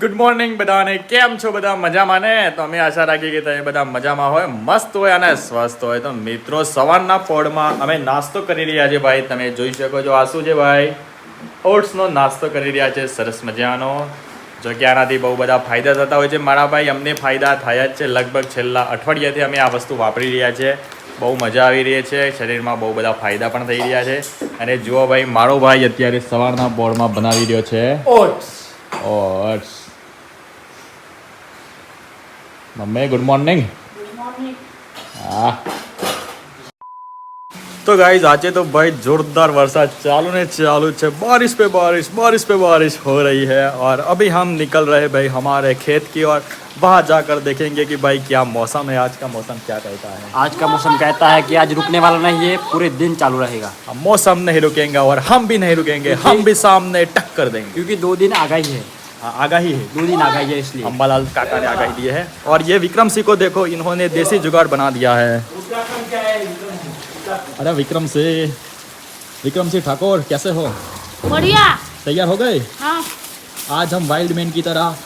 Good morning બધાને. કેમ છો બધા? મજામાં ને? તો અમે આશા રાખીએ કે તમે બધા મજામાં હોય મસ્ત હોય અને સ્વસ્થ હોય. તો મિત્રો સવારના પોળમાં અમે નાસ્તો કરી રહ્યા છે ભાઈ. તમે જોઈ શકો છો આ શું છે ભાઈ? ઓટ્સનો નાસ્તો કરી રહ્યા છે સરસ મજાનો. જો કે આનાથી બહુ બધા ફાયદા થતા હોય છે. મારા ભાઈ અમને ફાયદા થયા જ છે. લગભગ છેલ્લા અઠવાડિયાથી અમે આ વસ્તુ વાપરી રહ્યા છે. બહુ મજા આવી રહી છે. શરીરમાં બહુ બધા ફાયદા પણ થઈ રહ્યા છે. અને જુઓ ભાઈ મારો ભાઈ અત્યારે સવારના બોર્ડમાં બનાવી રહ્યો છે. Oats. Oats. Mummy good morning હા तो गाइस આજે तो भाई जोरदार वरसाद चालू ने चालू है बारिश पे बारिश बारिश पे बारिश हो रही है और अभी हम निकल रहे भाई हमारे खेत की ओर वहाँ जाकर देखेंगे कि भाई क्या मौसम है आज का मौसम क्या कहता है आज का मौसम कहता है कि आज रुकने वाला नहीं है पूरे दिन चालू रहेगा हम मौसम नहीं रुकेंगे और हम भी नहीं रुकेंगे हम भी सामने टक्कर देंगे क्योंकि दो दिन आगाही है हाँ, आगाही है। दो दिन आगाही है इसलिए। अम्बालाल काका ने आगाही दी है। और ये विक्रम सिंह को देखो इन्होंने देसी जुगाड़ बना दिया है। अरे विक्रम सिंह विक्रम सिंह ठाकुर कैसे हो? बढ़िया। तैयार हो गए? हाँ। आज हम वाइल्ड मैन की तरह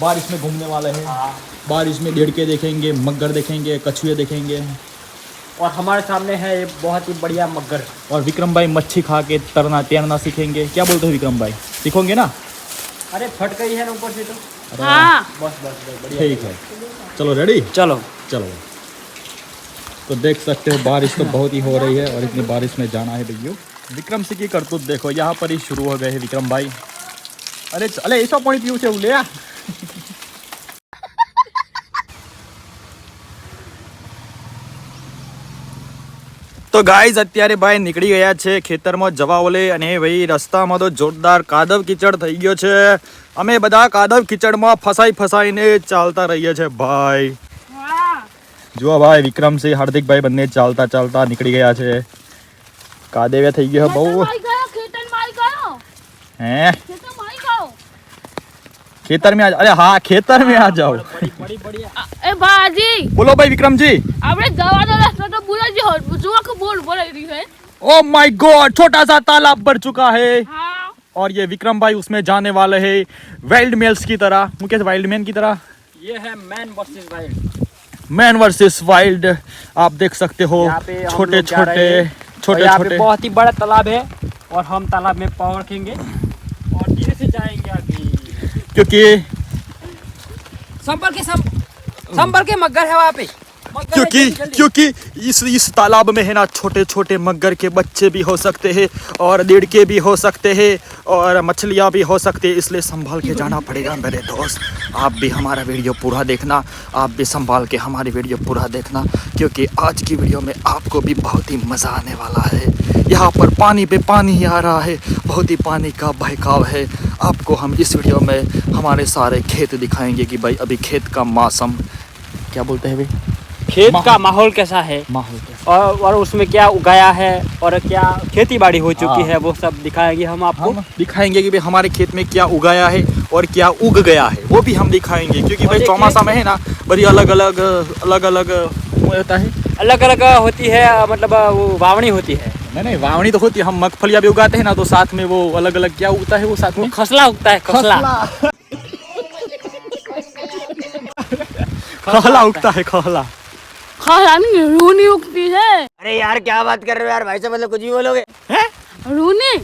बारिश में घूमने वाले हैं। बारिश में डेढ़के देखेंगे मगर देखेंगे कछुए देखेंगे। और हमारे सामने है ये बहुत ही बढ़िया मगर और विक्रम भाई मच्छी खा के तरना तैरना सीखेंगे। क्या बोलते हो विक्रम भाई? सीखोगे ना? अरे फट गई है ऊपर से तो। हाँ। बस बस बढ़िया। ठीक है। चलो रेडी चलो। चलो। तो देख सकते हो बारिश तो बहुत ही हो रही है और इतनी बारिश में जाना है भैया। से की कर જ देखो यहाँ पर ही शुरू हो गए हैं विक्रम भाई। अरे अरे ऐसा पानी पीऊ से એવું તો ગાઈઝ અત્યારે ભાઈ નીકળી ગયા છે ખેતરમાં જવા ઓલે અને ભાઈ રસ્તામાં તો જોરદાર કાદવ કીચડ થઈ ગયો છે. અમે બધા કાદવ કિચડમાં ફસાઈ ફસાઈને ચાલતા રહીએ છે ભાઈ. જુઓ ભાઈ વિક્રમસિંહ હાર્દિકભાઈ બંને ચાલતા ચાલતા નીકળી ગયા છે. કાદેવે થઈ ગયો બહુ. હે? ખેતરમાં અરે હા ખેતરમાં આ જાઓ. એ બાજી બોલો ભાઈ વિક્રમજી. આપણે જવાનો રસ્તો તો ભૂલો ओ माय गॉड छोटा सा तालाब बढ़ चुका है। हाँ। और ये विक्रम भाई उसमें जाने वाले हैं वाइल्ड मेल्स की तरह। मुकेश वाइल्ड मैन की तरह? ये है man versus wild man versus wild आप देख सकते हो। यहाँ पे हम छोटे छोटे छोटे छोटे। बहुत ही बड़ा तालाब है और हम तालाब में पाँव रखेंगे। और धीरे से जाएँगे अभी क्योंकि संपर्क के संपर्क के मगर है वहाँ पे। क्योंकि। क्योंकि इस इस तालाब में है ना छोटे छोटे मगर के बच्चे भी हो सकते हैं और देड़के भी हो सकते हैं और मछलियाँ भी हो सकती है इसलिए संभाल के जाना पड़ेगा मेरे दोस्त। आप भी हमारा वीडियो पूरा देखना आप भी संभाल के हमारी वीडियो पूरा देखना क्योंकि आज की वीडियो में आपको भी बहुत ही मज़ा आने वाला है। यहाँ पर पानी पे पानी ही आ रहा है बहुत ही पानी का बहकाव है। आपको हम इस वीडियो में हमारे सारे खेत दिखाएँगे कि भाई अभी खेत का मौसम क्या बोलते हैं भाई? खेत का माहौल कैसा है? माहौल कैसा और और उसमें क्या उगाया है? और क्या खेती बाड़ी हो चुकी हाँ। है? वो सब दिखाएँगे हम आपको। हम दिखाएँगे कि भाई हमारे खेत में क्या उगाया है और क्या उग गया है। वो भी हम दिखाएँगे क्योंकि भाई चौमासा में है ना बड़ी अलग अलग अलग अलग होता है। अलग अलग होती है मतलब वो वावणी होती है। नहीं नहीं वावणी तो होती है। हम मगफलियाँ भी उगाते हैं ना तो साथ में वो अलग अलग क्या उगता है वो साथ में? खसला उगता है खसला। खहला उगता है खहला खरानी रूनी उगती है। अरे यार क्या बात कर रहे हो यार? भाई से मतलब कुछ भी बोलोगे? है? रूनी?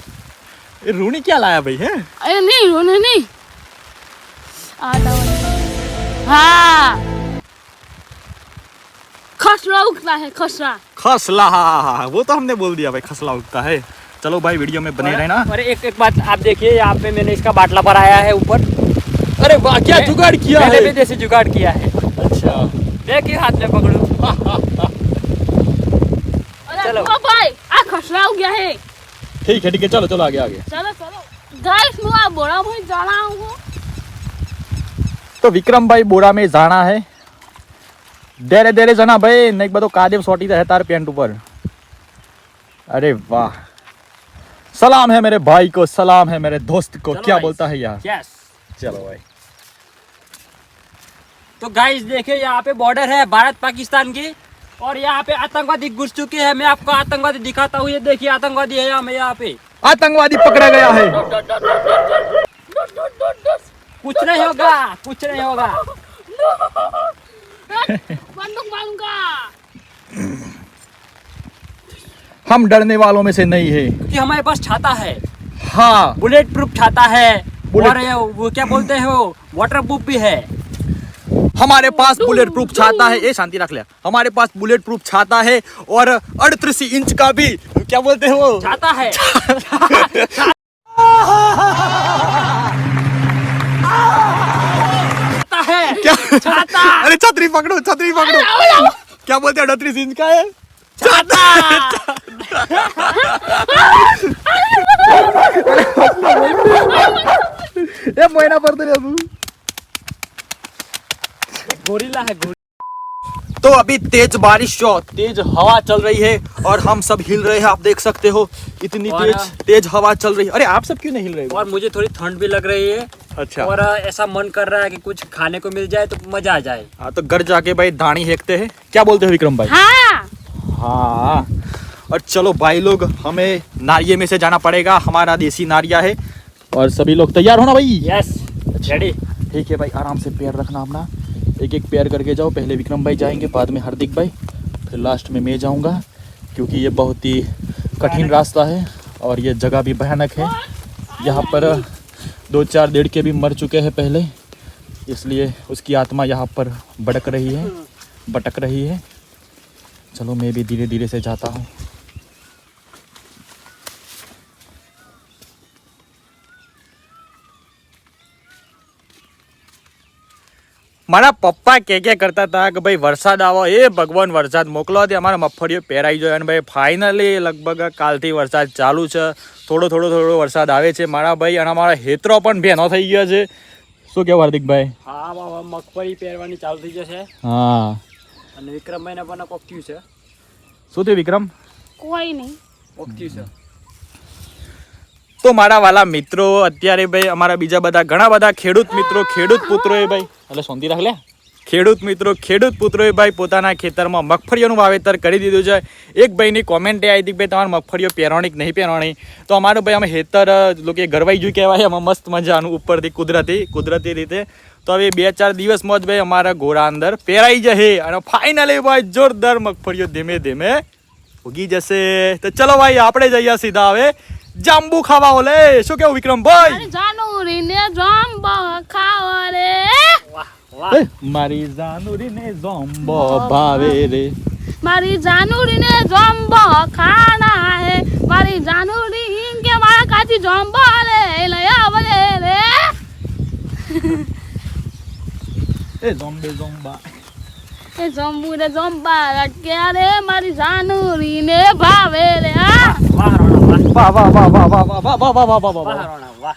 रूनी क्या लाया भाई है? अरे नहीं रूनी नहीं। आटा हाँ। खसरा उगता है खसरा। खसला हाँ हाँ वो तो हमने बोल दिया भाई खसला उगता है। चलो भाई वीडियो में बने रहना। अरे एक एक बात आप देखिए यहाँ पे मैंने इसका बाटला भराया है ऊपर। अरे वाह क्या जुगाड़ किया मैंने भी है जैसे जुगाड़ किया है। अच्छा। देखिए हाथ में पकड़ो। चलो। ओ भाई आ खसरा उग गया है ठीक है ठीक है चलो चलो आगे आगे चलो चलो गाइस मैं आ बड़ा भाई जाना हूँ તો વિક્રમભાઈ બોરામાં જાણા હે દેરે દેરે જણા ભાઈ ને બધો કાદેવ સોટી है तार पेंट ऊपर अरे वाह सलाम है मेरे भाई को सलाम है मेरे दोस्त को चलो क्या भाई। बोलता है यार यस चलो भाई तो गाइस देखिए यहाँ पे बॉर्डर है भारत पाकिस्तान की और यहाँ पे आतंकवादी घुस चुके हैं। मैं आपको आतंकवादी दिखाता हूँ। ये देखिए आतंकवादी है यहाँ यहाँ पे। आतंकवादी पकड़ा गया है। कुछ नहीं होगा कुछ नहीं होगा। हम डरने वालों में से नहीं है। क्योंकि हमारे पास छाता है। हाँ। बुलेट प्रूफ छाता है। और वो क्या बोलते हो वाटर प्रूफ भी है। हमारे पास बुलेट प्रूफ छाता है। ये शांति रख लिया हमारे पास बुलेट प्रूफ छाता है और अड़तीस इंच का भी क्या बोलते हैं वो? छाता है। क्या? छाता। अरे छतरी पकड़ो छतरी पकड़ो। क्या बोलते हैं अड़तीस इंच का है? छाता। ये महीना पर तो गोरिल्ला है गोरिल्ला तो अभी तेज बारिश जो तेज हवा चल रही है और हम सब हिल रहे हैं आप देख सकते हो। इतनी तेज तेज हवा चल रही है। अरे आप सब क्यों नहीं हिल रहे? हो और मुझे थोड़ी ठंड भी लग रही है। अच्छा। और ऐसा मन कर रहा है कि कुछ खाने को मिल जाए तो मज़ा आ जाए। हाँ तो घर जाके भाई दाढ़ी हेंकते हैं। क्या बोलते हो विक्रम भाई? हाँ। हाँ। और चलो भाई लोग हमें नारिये में से जाना पड़ेगा। हमारा देसी नारिया है। और सभी लोग तैयार हो ना भाई? यस रेडी ठीक है भाई, आराम से पैर रखना अपना। एक एक पैर करके जाओ, पहले विक्रम भाई जाएँगे, बाद में हार्दिक भाई, फिर लास्ट में मैं जाऊँगा, क्योंकि ये बहुत ही कठिन रास्ता है और ये जगह भी भयानक है। यहाँ पर दो चार डेढ़ के भी मर चुके हैं पहले, इसलिए उसकी आत्मा यहाँ पर भड़क रही है, भटक रही है। चलो मैं भी धीरे धीरे से जाता हूँ। મારા પપ્પા કે કે કરતા હતા કે ભાઈ વરસાદ આવો. એ ભગવાન વરસાદ મોકલો હતી અમારા મગફળીઓ પહેરાઈ જોઈએ અને ભાઈ ફાઇનલી લગભગ કાલથી વરસાદ ચાલુ છે. થોડો થોડો થોડો વરસાદ આવે છે મારા ભાઈ. અને અમારા હેતરો પણ ભેનો થઈ ગયો છે. શું કેવું હાર્દિકભાઈ હા બાબા મગફળી પહેરવાની ચાલુ થઈ જશે. હા. અને વિક્રમભાઈને પણ કોક થયું છે. શું થયું વિક્રમ? કોઈ નહીં. કોક થયું છે. તો મારા વાલા મિત્રો અત્યારે ભાઈ અમારા બીજા બધા ઘણા બધા ખેડૂત મિત્રો ખેડૂત પુત્રોએ ભાઈ એટલે સોંધી રાખ લે ખેડૂત મિત્રો ખેડૂત પુત્રોએ ભાઈ પોતાના ખેતરમાં મગફળીઓનું વાવેતર કરી દીધું છે. એક ભાઈની કોમેન્ટે આવી હતી કે ભાઈ તમારે મગફળીઓ પહેરવાની કે નહીં પહેરવાની? તો અમારું ભાઈ અમે હેતર લોકો ગરવાઈ ગયું કહેવાય અમે મસ્ત મજાનું ઉપરથી કુદરતી કુદરતી રીતે. તો હવે બે ચાર દિવસમાં જ ભાઈ અમારા ઘોડા અંદર પહેરાઈ જશે અને ફાઇનલી ભાઈ જોરદાર મગફળીઓ ધીમે ધીમે ઉગી જશે. તો ચલો ભાઈ આપણે જઈએ સીધા હવે. જાંબુ ખાવા ઓલે. શું કેવું વિક્રમભાઈ જાનુરી ને જાંબુ ખાવા રે. મારી જાનુરી ને જાંબુ ભાવે રે. મારી જાનુરી ને જાંબુ ખાના હે. મારી જાનુરી કે મારા કાચી જાંબુ લે લઈ આવલે રે. એ જાંબે જાંબા. એ જાંબુ રે જાંબા કે રે મારી જાનુરી ને ભાવે રે વાહ વાહ વાહ વાહ વાહ વાહ વાહ વાહ વાહ વાહ વાહ વાહ વાહ વાહ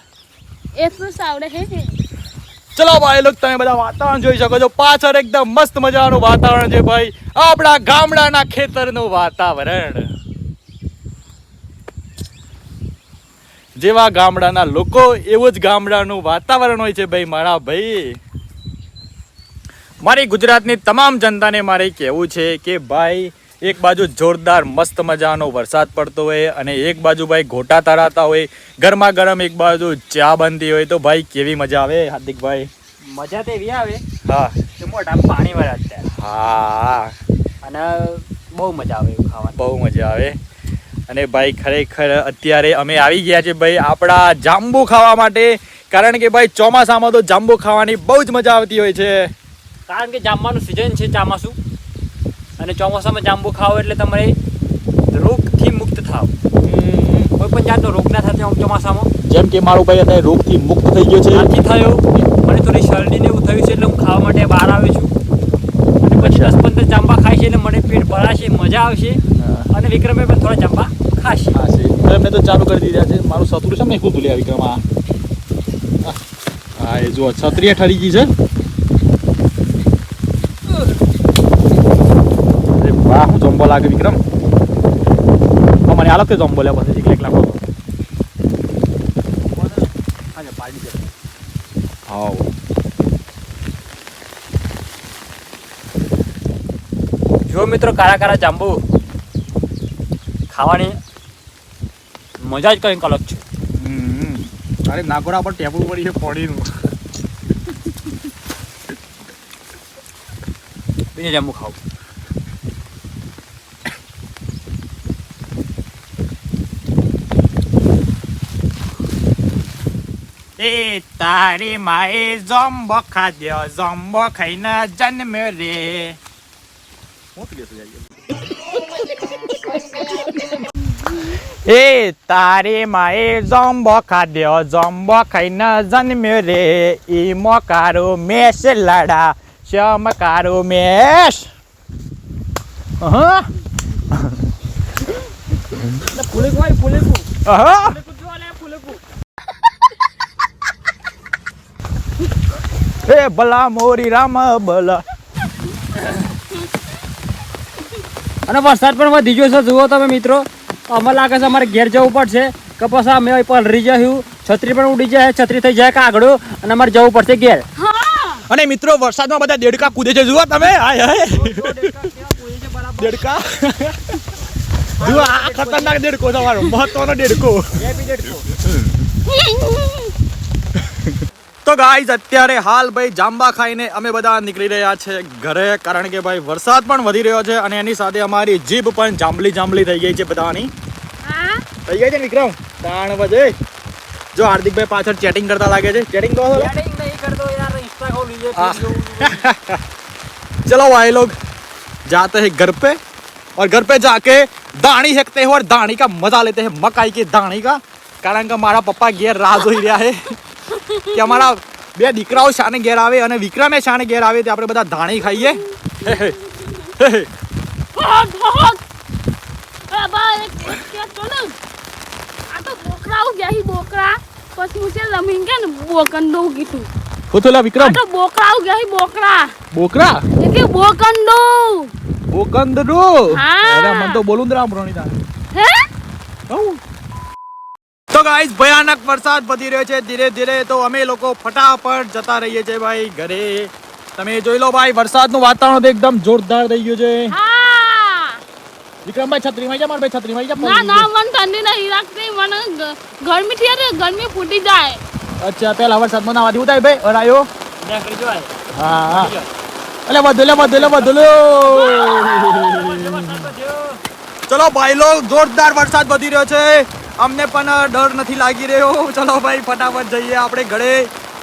એ એટલું સાવડે હે ને ચલો ભાઈ લોક તમે બધા વાતાવરણ જોઈ શકો છો પાછળ એકદમ મસ્ત મજાનું વાતાવરણ છે ભાઈ આપણા ગામડાના ખેતરનું વાતાવરણ જેવા ગામડાના લોકો એવું જ ગામડાનું વાતાવરણ હોય છે ભાઈ મારા ભાઈ મારી ગુજરાતની તમામ જનતાને મારે કહેવું છે કે ભાઈ એક બાજુ જોરદાર મસ્ત મજાનો વરસાદ પડતો હોય અને એક બાજુ ભાઈ ઘોટા તરાતા હોય ગરમા ગરમ એક બાજુ ચા બનતી હોય તો ભાઈ કેવી મજા આવે હાર્દિકભાઈ? મજા તો એવી આવે હા. કે મોઢામાં પાણી વળે હા. અને બહુ મજા આવે એવું ખાવાની. બહુ મજા આવે. અને ભાઈ ખરેખર અત્યારે અમે આવી ગયા છે ભાઈ આપણા જાંબુ ખાવા માટે કારણ કે ભાઈ ચોમાસામાં તો જાંબુ ખાવાની બહુ જ મજા આવતી હોય છે. કારણ કે જામવાનું સિઝન છે ચોમાસું. અને ચોમાસામાં જાંબુ ખાઓ એટલે તમારે રોગથી મુક્ત થાવ. કોઈ પણ જાતનો રોગ ના થાય ચોમાસામાં. જેમ કે મારો ભાઈ અત્યારે રોગથી મુક્ત થઈ ગયો છે. નથી થયો. મને થોડી શરદી ને એવું થયું છે એટલે હું ખાવા માટે બહાર આવ્યો છું. અને પછી. દસ પંદર જાંબા ખાય છે એટલે મને પેટ ભરાશે મજા આવશે. અને વિક્રમે પણ થોડા જાંબા ખાશે. હા છે. તો એમને તો ચાલુ કરી દીધા છે. મારું સતરું છે ને ખૂબ ભૂલ્યા વિક્રમ આ. હા એ જુઓ છત્રીએ ઠરી ગઈ છે. આ હું જોમ્બો લાગે વિક્રમ. મને હાલત જોમ્બો લે પછી એકલા એકલા ખોતો હા જો મિત્રો કાળા કાળા જાંબુ ખાવાની મજા જ કંઈક અલગ છે. અરે નાગોરા પર ટેબલ પડી છે પોડીનું. બીજું જાંબુ ખાવું. એ તારી માએ જોમ્બો ખાધ્યો જોમ્બો ખાઈને જન્મ રે. એ તારી માએ જોમ્બો ખાધ્યો જોમ્બો ખાઈને જન્મ્યો રે. ઈમો કારો મેશ લાડા ચમકારો મેશ. હા પુલે કોઈ પુલે કો હા જો લે ફૂલે કુ એ ભલા મોરી રામ ભલા. અને વરસાદ પણ વધી ગયો છે જુઓ તમે મિત્રો. અમે લાગે છે અમારે ઘેર જવું પડશે. કે પછી અમે પલરી જશું છત્રી પણ ઉડી જાય છત્રી થઈ જાય કાગડો અને અમારે જવું પડશે ઘેર. અને મિત્રો વરસાદમાં બધા દેડકા કૂદે છે જુઓ તમે. હાય હાય. દેડકા. જુઓ આ ખતરનાક દેડકો તમારો મહત્વનો દેડકો. તો ગાઈઝ અત્યારે હાલ ભાઈ જાંબા ખાઈને અમે બધા નીકળી રહ્યા છે ઘરે કારણ કે ભાઈ વરસાદ પણ વધી રહ્યો છે અને એની સાથે અમારી જીભ પણ જાંબલી જાંબલી થઈ ગઈ છે બધાની હા થઈ ગઈ છે ને વિક્રમ તાણ વજે જો હાર્દિકભાઈ પાછળ ચેટિંગ કરતા લાગે છે ચેટિંગ કરો છો? નહીં કરતો યાર ઇન્સ્ટા ખોલી हाँ। चलो भाई लोग जाते हैं घर पे और घर पे जाके दानी हेकते हैं और दानी का मजा लेते हैं मकाई की दानी का કારણ કે મારા પપ્પા ઘેર રાહ જોઈ રહ્યા છે કે અમારા બે દીકરાઓ શાને ઘેર આવે અને વિક્રમે શાને ઘેર આવે તે આપણે બધા ધાણી ખાઈએ. હે હે. હે કે તો બોલું રામ રોણીતા હે? તો ગાઈસ ભયાનક વરસાદ વધી રહ્યો છે. ધીરે ધીરે તો અમે લોકો ફટાફટ જતા રહીએ છીએ ભાઈ ઘરે. તમે જોઈ લો ભાઈ વરસાદનું વાતાવરણ એકદમ જોરદાર થઈ ગયું છે. વિક્રમભાઈ છત્રી માં જા મારા ભાઈ છત્રીમાં જા ના ના મન ઠંડી નહીં લાગતી મને ગરમી થી અરે ગરમી ફૂટી જાય. અચ્છા પેલા વરસાદમાં નાવા દેવું થાય ભાઈ અરાયો. નીકળી જાય હા. હા એટલે વધુ લે વધુ લે વધુ લે. ચલો ભાઈ લો જોરદાર વરસાદ વધી રહ્યો છે. અમને પણ ડર નથી લાગી રહ્યો. ચલો ભાઈ ફટાફટ જઈએ આપણે ઘરે.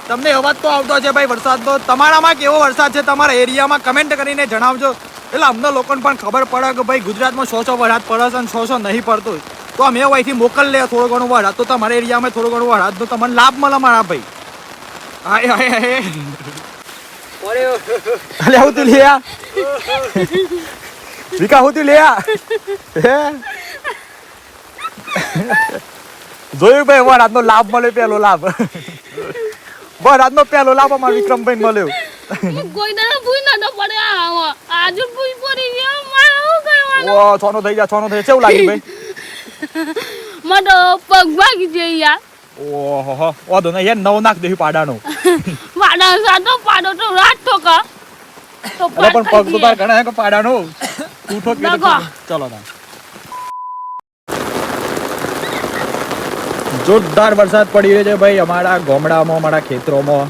તમને અવાજ તો આવતો છે ભાઈ વરસાદનો. તમારામાં કેવો વરસાદ છે તમારા એરિયામાં કમેન્ટ કરીને જણાવજો. એટલે અમને લોકોને પણ ખબર પડે કે ભાઈ ગુજરાતમાં સો સો વરસાદ પડે છે અને સો સો નહીં પડતો તો અમે અહીંથી મોકલ લે થોડો ઘણો વરસાદ. તો તમારા એરિયામાં થોડો ઘણો વરસાદ તો તમને લાભ મળે મારા ભાઈ. હાય હાય હાય અલે હું તું લે વિકા હું તું લે હે? જોયું ભાઈ વાર આજનો લાભ મળ્યો પેલો લાભ. વાર આજનો પેલો લાભ અમારા વિક્રમભાઈ મળ્યો. હું ભૂઈ નતો પડે આ આજુ ભૂઈ પડી ગયો મારે શું કરવાનું? ઓ છોનો થઈ જા છોનો થઈ કેવું લાગ્યું ભાઈ? મને પગ ભાગી જાય યાર. ઓહો વાંધો નહીં યાર નવ નાખ દેવી પાડાનો. પાડો સાતો પાડો તો રાત તો કા. તો પણ પગ તો તાર ઘણા હે કે પાડાનો. તું કે ચલો ના જોરદાર વરસાદ પડી રહ્યો છે ભાઈ અમારા ગામડામાં અમારા ખેતરોમાં.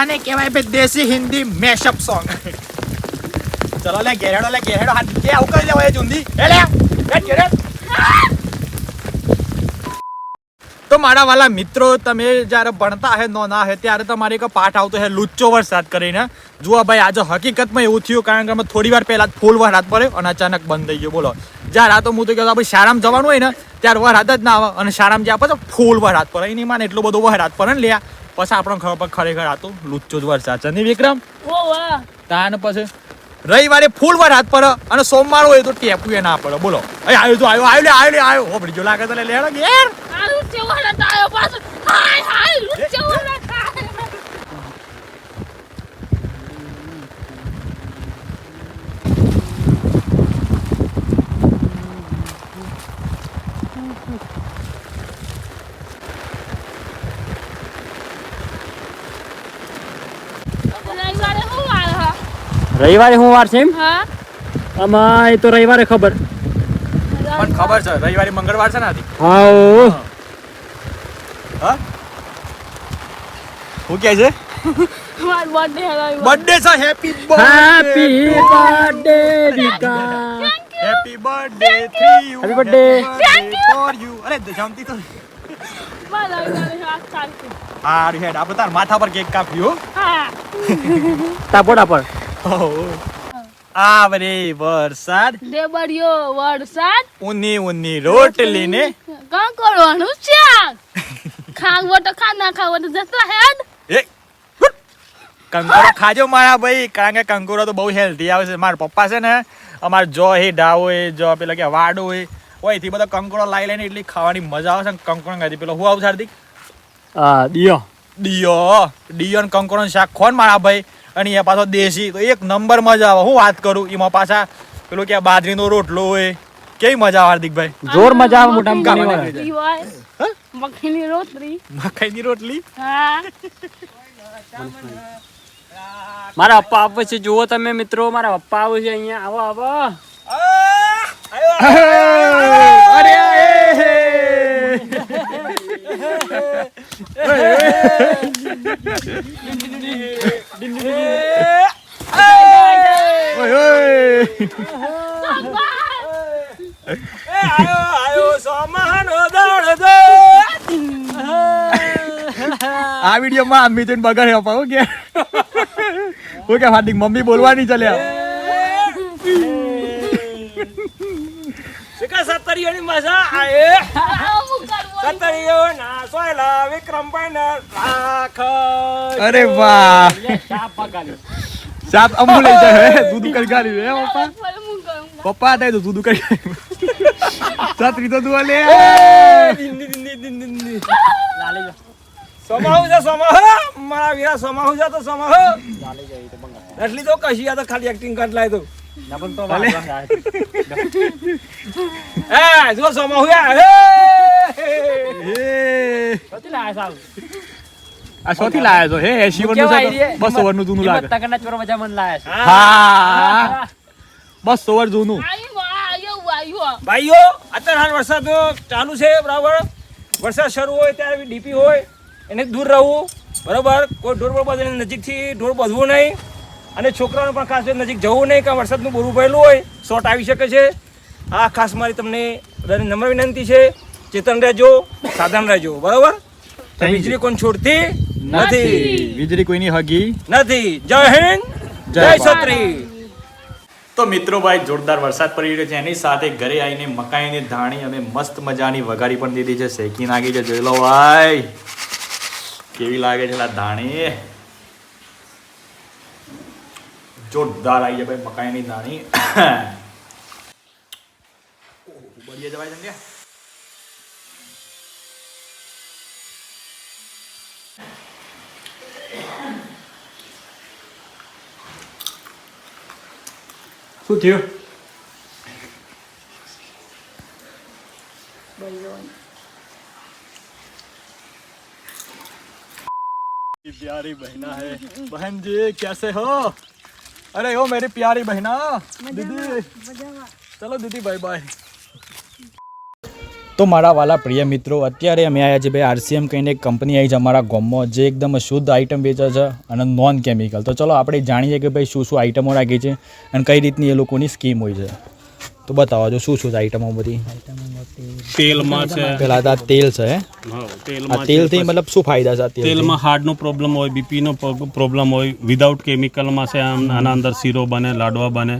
આને કહેવાય ભાઈ દેશી હિન્દી મેશઅપ સોંગ ચલો લે, ઘેરેડો લે, ઘેરેડો. હાથ કે આવું કરી લેવાય જુંદી એ લે એ ઘેરે તો મારા વાલા મિત્રો, તમે જ્યારે ભણતા હે, નોના હે, ત્યારે તમારે એક પાઠ આવતો હે, લુચ્ચો વરસાદ કરીને. જુઓ ભાઈ, આજે હકીકતમાં એવું થયું, કારણ કે અમે થોડી વાર પહેલાં ફૂલ વરસાદ પડ્યો અને અચાનક બંધ થઈ ગયો. બોલો. જ્યારે આ તો હું તો કહેતો ભાઈ શાળામાં જવાનું હોય ને, ત્યારે વરસાદ જ ના આવે. અને શાળામાં જ્યાં પછી ફૂલ વરસાદ પડે. એની માને એટલો બધો વરસાદ પડે ને, લ્યા. પછી આપણને ખબર ખરેખર આ તો લુચ્ચો જ વરસાદ છે નહીં વિક્રમ તાન પછી રવિવારે ફૂલ વરસાદ પર અને સોમવાર હોય તો ટેપુ એ ના પડે. બોલો. અહીં આવ્યો તો આવ્યો આવ્યો લે આવ્યો આવ્યો હો બીજો લાગે તો લે લેડો ગેર આ લુચ્ચો વરસાદ આવ્યો પાછો. હાય હાય લુચ્ચો વરસાદ આવ્યો. રવિવારે શું વાર હા? રવિવારે હું વાર છે એમ? હા. આમાં એ તો રવિવારે ખબર. પણ ખબર છે રવિવારે મંગળવાર છે ને આથી? હા હા. શું કહે છે? બર્થડે છે happy birthday happy happy birthday Vika happy birthday three you Happy birthday. For you અરે શાંતિ તો. હારી હેડ. આપણે તાર માથા પર કેક કાપ્યો હા. તાપોડા પર. આવરે વરસાદ. દેબડિયો વરસાદ. ઉની ઉની રોટલી ને કાં કરવાનું શાક ખાવો તો ખા ના ખાવો તો જતો હેડ એ કંકોરો ખાજો મારા ભાઈ કારણ કે કંકોરો તો બહુ હેલ્ધી આવે છે. મારા પપ્પા છે ને અમારે જો હે ડાવ હોય જો પેલા કે વાડો હોય ઓયથી બધા કંકોરો લાવી લઈને એટલી ખાવાની મજા આવે છે ને કંકોરો ખાધી પેલો હું આવું હાર્દિક? હા દિયો. ડિયો ડિયો ને કંકોરો શાક ખોન મારા ભાઈ. અને એ પાછો દેશી તો એક નંબર મજા આવે. હું વાત કરું એમાં પાછા પેલું કે બાજરીનો રોટલો હોય કેવી મજા આવે હાર્દિકભાઈ? જોર મજા આવે મોટા મખની રોટલી. મકાઈની રોટલી? મારા પપ્પા આવે છે જુઓ તમે મિત્રો મારા પપ્પા આવે છે અહીંયા. આવો આવો. અરે. આ વિડીયોમાં મિથુન બગાડે અપાવો કે? હું કે હાર્દિક મમ્મી બોલવાની ચાલ્યા? સત્તરીઓની મજા આવે આવું ના સોયલા વિક્રમભાઈ ને રાખ અરે વાહ. સાપ અમુ લઈ જાય હે દૂધ કરી ગાલી હે પપ્પા? ફરી હું કરું પપ્પા હતા તો દૂધ કરી છત્રી તો દુઆ લે. લાલી જો સમાહુ છે સમાહુ મારા વીરા સમાહુ જા તો સમાહુ એટલી તો કશી આ તો ખાલી એક્ટિંગ કરી લાય તો તો. એ જો સમાહુ હે હે કતી લાયા સાવ આ શોથી લાયા છો હે 80 વર્ષનું છે તો બસો વર્ષનું જૂનું લાગે તકના ચોર મજા મન લાયા છે હા બસો વર્ષ જૂનું ભાઈઓ અત્યારે હાલ વરસાદ ચાલુ છે બરાબર વરસાદ શરૂ હોય ત્યારે ડીપી હોય એને દૂર રહેવું બરાબર કોઈ ઢોર બાંધીને નજીકથી ઢોર બાંધવું નહીં અને છોકરાઓને પણ ખાસ નજીક જવું નહીં કે વરસાદનું બોરું ભરેલું હોય શોર્ટ આવી શકે છે. આ ખાસ મારી તમને નમ્ર વિનંતી છે. ચેતન રહેજો સાધન રહેજો બરાબર? તો વીજળી કોણ છોડતી નથી. વીજળી કોઈની હગી નથી. જય હિન્દ જય જય છત્રી. તો મિત્રો ભાઈ જોરદાર વરસાદ પડી રહ્યો છે. એની સાથે ઘરે આવીને મકાઈની ધાણી અને મસ્ત મજાની વઘારી પણ દીધી છે. શેકી નાખી છે. જોઈ લો ભાઈ કેવી લાગે છે આ ધાણી. જોરદાર આવી છે ભાઈ મકાઈની ધાણી ઓહો, બળીએ જવાય છે ને કે? શું થયું प्यारी बहना है बहन जी कैसे हो अरे हो मेरी प्यारी बहना दीदी चलो दीदी बाय बाय તો મારા વાલા પ્રિય મિત્રો અત્યારે અમે આવ્યા છીએ ભાઈ આરસીએમ કહીને એક કંપની આવી છે અમારા ગામમાં જે એકદમ શુદ્ધ આઇટમ વેચે છે અને નોન કેમિકલ તો ચલો આપણે જાણીએ કે ભાઈ શું શું આઇટમો રાખી છે અને કઈ રીતની એ લોકોની સ્કીમ હોય છે તો બતાવો જો શું શું છે આઈટમો બધી? તેલમાં છે. પેલા આ તેલ છે. આ તેલમાં તેલથી મતલબ શું ફાયદા છે તેલમાં હાર્ટનો પ્રોબ્લેમ હોય બીપીનો પ્રોબ્લેમ હોય વિધાઉટ કેમિકલમાં છે આના અંદર શીરો બને લાડવા બને.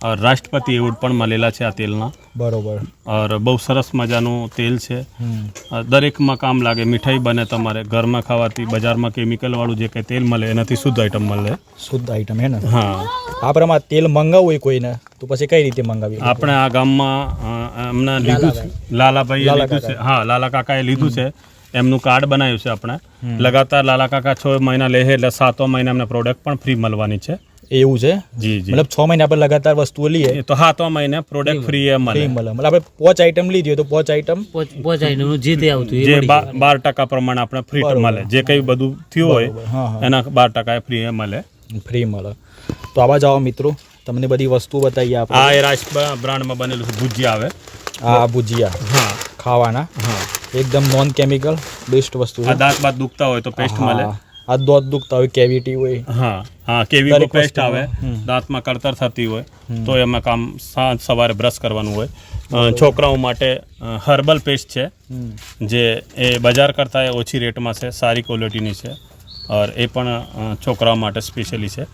રાષ્ટ્રપતિ એવોર્ડ પણ મળેલા છે આ તેલના. બરોબર. ઓર બહુ સરસ મજાનું તેલ છે. દરેકમાં કામ લાગે મીઠાઈ બને તમારે. ઘરમાં ખાવાથી બજારમાં કેમિકલવાળું જે કંઈ તેલ મળે એનાથી શુદ્ધ આઈટમ મળે. શુદ્ધ આઈટમ હે ને? હા. આપણામાં તેલ મંગાવવું હોય કોઈને તો પછી કઈ રીતે મંગાવી આપણે આ ગામમાં એમને લીધું છે. લાલાભાઈએ લીધું છે. હા લાલા કાકાએ લીધું છે. એમનું કાર્ડ બનાવ્યું છે આપણે. લગાતાર લાલા કાકા છ મહિના લે એટલે સાતો મહિના એમને પ્રોડક્ટ પણ ફ્રી મળવાની છે. એવું છે? જી જી. મતલબ છ મહિના આપણે લગાતાર વસ્તુઓ લઈએ. તો સાતમા મહિને પ્રોડક્ટ ફ્રી એ મળે. મળે. મતલબ આપણે પોચ આઈટમ લીધી હોય તો પોચ આઈટમ પહોંચાઈને જે તે આવતું જે બાર ટકા પ્રમાણે આપણે ફ્રી મળે. જે કંઈ બધું થયું હોય હા હા. એના બાર ટકા એ ફ્રી એ મળે. ફ્રી મળે. તો આવા જાઓ મિત્રો. તમને બધી વસ્તુ બતાવી આપણે. આ એ રાજ બ્રાન્ડમાં બનેલું છે ભુજિયા આવે. આ ભુજિયા. હા. ખાવાના. હા. એકદમ નોન કેમિકલ બેસ્ટ વસ્તુ છે. દાંત બાદ દુખતા હોય તો પેસ્ટ મળે. હા. આ દોત દુખતા હોય કેવિટી હોય. હા હા કેવી પેસ્ટ આવે દાંતમાં કળતર થતી હોય તો એમાં કામ સાંજ સવારે બ્રશ કરવાનું હોય. છોકરાઓ માટે હર્બલ પેસ્ટ છે જે એ બજાર કરતાં એ ઓછી રેટમાં છે સારી ક્વોલિટીની છે ઓર એ પણ છોકરાઓ માટે સ્પેશિયલી છે.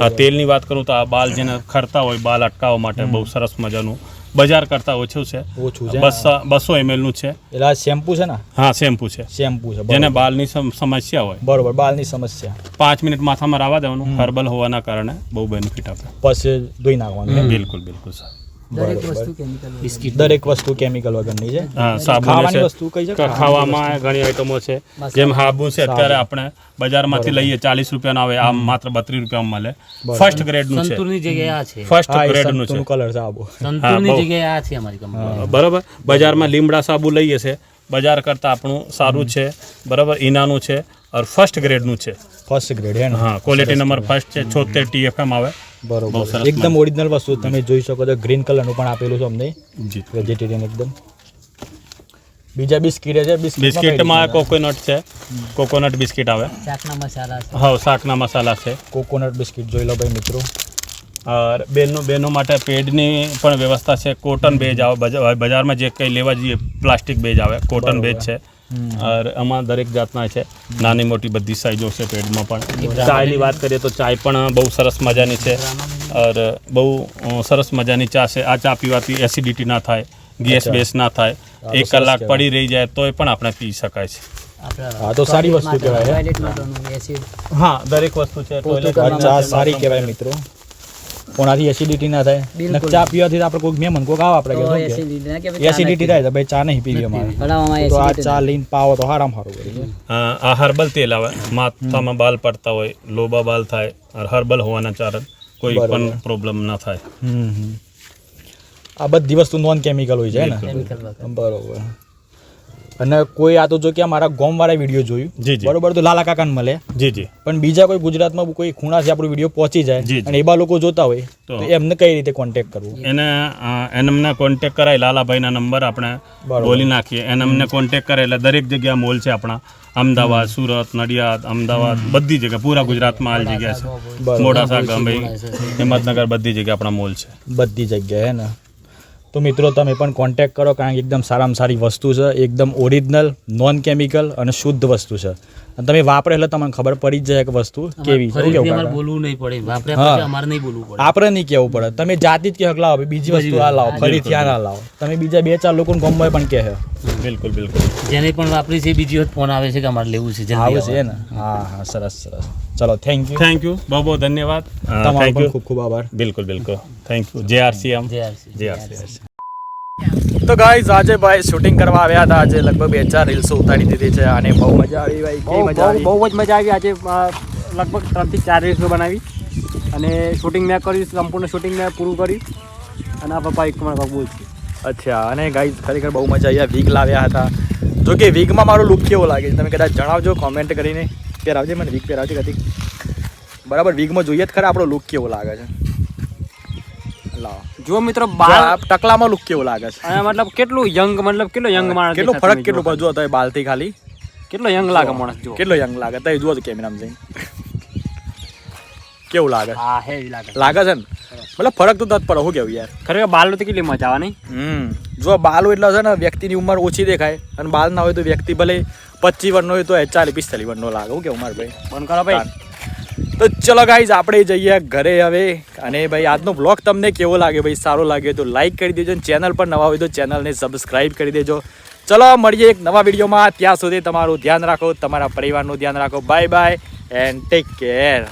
આ તેલની વાત કરું તો આ બાલ જેને ખરતા હોય બાલ અટકાવવા માટે બહુ સરસ મજાનું બજાર કરતાં ઓછું છે. ઓછું છે બસો બસો એમએલનું છે. એટલે આ શેમ્પુ છે ને? હા શેમ્પુ છે. શેમ્પુ છે જેને બાલની સમ- સમસ્યા હોય. બરોબર બાલની સમસ્યા. પાંચ મિનિટ માથામાં રાવા દેવાનું. હર્બલ હોવાના કારણે બહુ બેનિફિટ આપે. પછી ધોઈ નાખવાનું બિલકુલ બિલકુલ સર બિસ્કિટ. દરેક વસ્તુ કેમિકલ વગરની છે? હા સાબુ ખાવાની છે. વસ્તુ કઈ છે? ખાવામાં ઘણી આઈટમો છે. જેમ હાબુ છે અત્યારે આપણે બજારમાંથી લઈએ ચાલીસ રૂપિયાનો આવે આ માત્ર બત્રીસ રૂપિયામાં મળે. ફર્સ્ટ ગ્રેડનું છે. સંતૂરની જગ્યાએ આ છે. ફર્સ્ટ ગ્રેડનું છે. કલર સાબુ. આબુ જગ્યાએ આ છે અમારી કંપની બરાબર? બજારમાં લીમડા સાબુ લઈએ છે. બજાર કરતાં આપણું સારું છે. બરાબર? ઈનાનું છે. और ફર્સ્ટ ગ્રેડનું છે. ફર્સ્ટ ગ્રેડ હા ક્વોલિટી નંબર ફર્સ્ટ છે. છોતેર ટીએફએમ આવે. બરોબર. એકદમ ઓરિજિનલ વસ્તુ. તમે જોઈ શકો છો ગ્રીન કલરનું પણ આપેલું છે અમને. વેજીટેરિયન એકદમ. બીજા બિસ્કીટ છે બિસ્કીટમાં કોકોનટ છે. કોકોનટ બિસ્કીટ આવે. શાકના મસાલા છે. હા શાકના મસાલા છે. કોકોનટ બિસ્કીટ જોઈ લો ભાઈ મિત્રો. બેનો બેનો માટે પેડની પણ વ્યવસ્થા છે. કોટન બેજ આવે. બજારમાં જે કંઈ લેવા જઈએ પ્લાસ્ટિક બેજ આવે. કોટન બેજ છે. આમાં દરેક જાતના છે. નાની મોટી બધી સાઈઝો છે પેડમાં પણ. ચાયની વાત કરીએ તો ચાય પણ બહુ સરસ મજાની છે. અર બહુ સરસ મજાની ચા છે. આ ચા પીવાથી એસિડિટી ના થાય ગેસ. બેસ ના થાય. એક કલાક પડી રહી જાય તોય પણ આપણે પી શકાય છે. હા તો સારી વસ્તુ કહેવાય હા? દરેક વસ્તુ છે. સારી કહેવાય મિત્રો. કોનાથી એસિડિટી ના થાય. ચા પીવાથી આપણે કોઈ મેમન કોઈ આવ આપણે કે? એસિડિટી થાય તો ભાઈ ચા નહીં પીવી અમારે. તો આ ચા લઈને પાવો તો હારામ હારું કરી આ હર્બલ તેલ આવે. માથામાં બાલ પડતા હોય લોબા બાલ થાય હર્બલ હોવાના કારણ કોઈ પણ પ્રોબ્લેમ ના થાય. આ બધી વસ્તુ નોન કેમિકલ હોય છે ને? બરોબર. અને કોઈ આ તો જો કે મારા ગોમ વાળા વીડિયો જોયું. જી, જી. બરોબર તો લાલા કાકાને મળે. જી જી. પણ બીજા કોઈ ગુજરાતમાં કોઈ ખૂણા છે આપણો વીડિયો પહોંચી જાય. અને એવા લોકો જોતા હોય તો? એમને કઈ રીતે કોન્ટેક્ટ કરવું? એને એમને એને અમને કોન્ટેક કરાય લાલાભાઈના નંબર આપણે બોલી નાખીએ. એને અમને કોન્ટેક કરે એટલે દરેક જગ્યા મોલ છે આપણા. અમદાવાદ સુરત નડિયાદ અમદાવાદ બધી જગ્યા પૂરા ગુજરાતમાં હાલ જગ્યા છે. મોડાસા ગામ હિંમતનગર બધી જગ્યાએ આપણા મોલ છે. બધી જગ્યાએ હે ને. તો મિત્રો, તમે પણ કોન્ટેક્ટ કરો, કારણ કે એકદમ સારામાં સારી વસ્તુ છે. એકદમ ઓરિજિનલ નોન કેમિકલ અને શુદ્ધ વસ્તુ છે. અને તમે વાપરે એટલે તમને ખબર પડી જ જાય કે વસ્તુ કેવી છે. કેવું અમારે બોલવું નહીં પડે. વાપરે હા. પછી અમારે નહીં બોલવું પડે. આપણે નહીં કહેવું પડે. તમે જાતિ જ કે લાવો બીજી વસ્તુ આ લાવો ફરીથી આ ના લાવો. તમે બીજા બે ચાર લોકોને ગમવાય પણ કહે. બિલકુલ બિલકુલ. જેને પણ વાપરી છે બીજી વખત ફોન આવે છે કે અમારે લેવું છે જલ્દી આવે છે ને? હા હા સરસ સરસ. ચલો થેન્ક યુ થેન્ક યુ બહુ બહુ ધન્યવાદ. તમારો ખૂબ ખૂબ આભાર. બિલકુલ બિલકુલ. થેન્ક યુ જે આરસીએમ. જય આરસી. તો ગાઈઝ આજે ભાઈ શૂટિંગ કરવા આવ્યા હતા. આજે લગભગ બે ચાર રીલ્સો ઉતારી દીધી છે અને બહુ મજા આવી ભાઈ કેવી મજા આવી. બહુ જ મજા આવી. આજે લગભગ ત્રણથી ચાર રીલ્સો બનાવી. અને શૂટિંગ મેં કર્યું સંપૂર્ણ શૂટિંગ મેં પૂરું કર્યું. અને આ પપ્પા એક મને બહુ છે અચ્છા અને ગાઈઝ ખરેખર બહુ મજા આવી વીક લાવ્યા હતા. જો કે વીગમાં મારો લુક કેવો લાગે છે? તમે કદાચ જણાવજો કોમેન્ટ કરીને. પહેરાવજે મને વીક પહેરાવજે કદી. બરાબર વીગમાં જોઈએ જ ખરા આપણો લુક કેવો લાગે છે. લાવો. જો મિત્રો બાલ ટકલામાં લુક કેવો લાગે છે? અને મતલબ કેટલું યંગ મતલબ કેટલો યંગ માણસ કેટલો ફરક કેટલો બધો હતો બાલથી ખાલી? કેટલો યંગ લાગે માણસ જો કેટલો યંગ લાગે? તય જુઓ કેમેરામાં જઈને. કેવું લાગે? હા હે લાગે. લાગે છે ને? મતલબ ફરક તો તત પડે હું કેવું યાર? ખરેખર બાલ તો કેટલી મજા આવે નહીં? હમ. જો બાલ એટલો છે ને વ્યક્તિની ઉંમર ઓછી દેખાય અને બાલ ના હોય તો વ્યક્તિ ભલે પચીસ વર્ષનો હોય તો ચાલીસ પિસ્તાલીસ વર્ષનો લાગે હું કેવું મારે ભાઈ? બંધ કરો ભાઈ. તો ચલો ગાઈઝ આપણે જઈએ ઘરે હવે. અને ભાઈ, આજનો બ્લોગ તમને કેવો લાગે ભાઈ, સારો લાગે તો લાઈક કરી દેજો અને ચેનલ પર નવા હોય તો ચેનલને સબસ્ક્રાઈબ કરી દેજો. ચલો, મળીએ એક નવા વિડીયોમાં. ત્યાં સુધી તમારું ધ્યાન રાખો, તમારા પરિવારનું ધ્યાન રાખો. Bye bye and take care